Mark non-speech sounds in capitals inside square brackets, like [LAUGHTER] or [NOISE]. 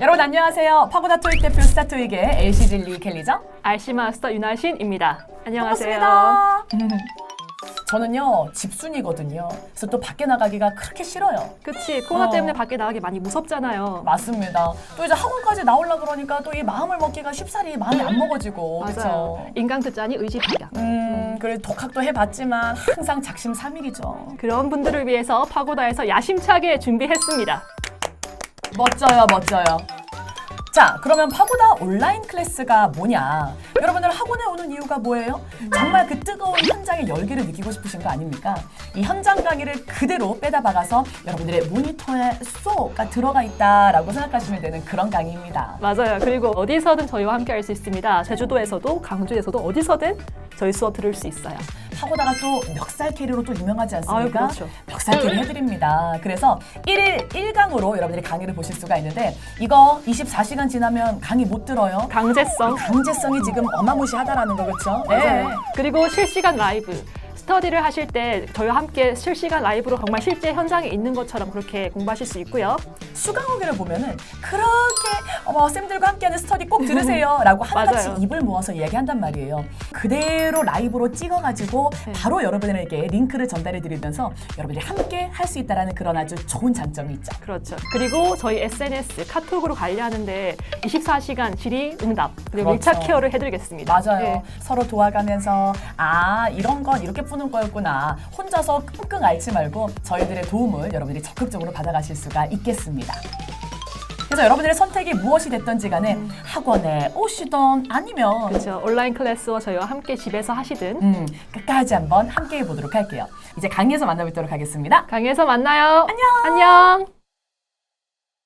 여러분 안녕하세요. 파고다 토익 대표 스타 토익의 LC 진리 켈리죠? RC 마스터 윤하신입니다. 안녕하세요. 반갑습니다. [LAUGHS] 저는요 집순이거든요. 그래서 또 밖에 나가기가 그렇게 싫어요. 그치 코로나 어. 때문에 밖에 나가기 많이 무섭잖아요. 맞습니다. 또 이제 학원까지 나오려 그러니까 또 이 마음을 먹기가 쉽사리 마음이 안 먹어지고. [LAUGHS] 그렇죠. 인간 듣자니 의지박약. 음, 그래 독학도 해봤지만 항상 작심삼일이죠. 그런 분들을 위해서 파고다에서 야심차게 준비했습니다. 멋져요, 멋져요. 자, 그러면 파고다 온라인 클래스가 뭐냐? 여러분들 학원에 오는 이유가 뭐예요? 정말 그 뜨거운 현장의 열기를 느끼고 싶으신 거 아닙니까? 이 현장 강의를 그대로 빼다 박아서 여러분들의 모니터에 쏙가 들어가 있다라고 생각하시면 되는 그런 강의입니다. 맞아요. 그리고 어디서든 저희와 함께 할 수 있습니다. 제주도에서도 강주에서도 어디서든 저희 수업 들을 수 있어요. 파고다가 또 멱살 캐리로 또 유명하지 않습니까? 아유, 그렇죠. 멱살 캐리 해드립니다. 그래서 1일 1강으로 여러분들이 강의를 보실 수가 있는데 이거 24시간 지나면 강의 못 들어요. 강제성. 강제성이 지금 어마무시하다라는 거 그렇죠? 맞아요. 그리고 실시간 라이브. 스터디를 하실 때 저희와 함께 실시간 라이브로 정말 실제 현장에 있는 것처럼 그렇게 공부하실 수 있고요. 수강 후기를 보면은 그렇게 어머 쌤들과 함께하는 스터디 꼭 들으세요라고 [LAUGHS] 한같이 맞아요. 입을 모아서 이야기한단 말이에요. 그대로 라이브로 찍어가지고 네. 바로 여러분에게 링크를 전달해 드리면서 여러분들이 함께 할 수 있다라는 그런 아주 좋은 장점이 있죠. 그렇죠. 그리고 저희 SNS 카톡으로 관리하는데 24시간 질의 응답 그리고 그렇죠. 밀착 케어를 해드리겠습니다. 맞아요. 네. 서로 도와가면서 아 이런 건 이렇게 푸는 거였구나. 혼자서 끙끙 앓지 말고 저희들의 도움을 여러분들이 적극적으로 받아가실 수가 있겠습니다. 그래서 여러분들의 선택이 무엇이 됐던지 간에 학원에 오시던 아니면 그렇죠. 온라인 클래스와 저희와 함께 집에서 하시든 음, 끝까지 한번 함께 해보도록 할게요. 이제 강의에서 만나뵙도록 하겠습니다. 강의에서 만나요. 안녕. 안녕.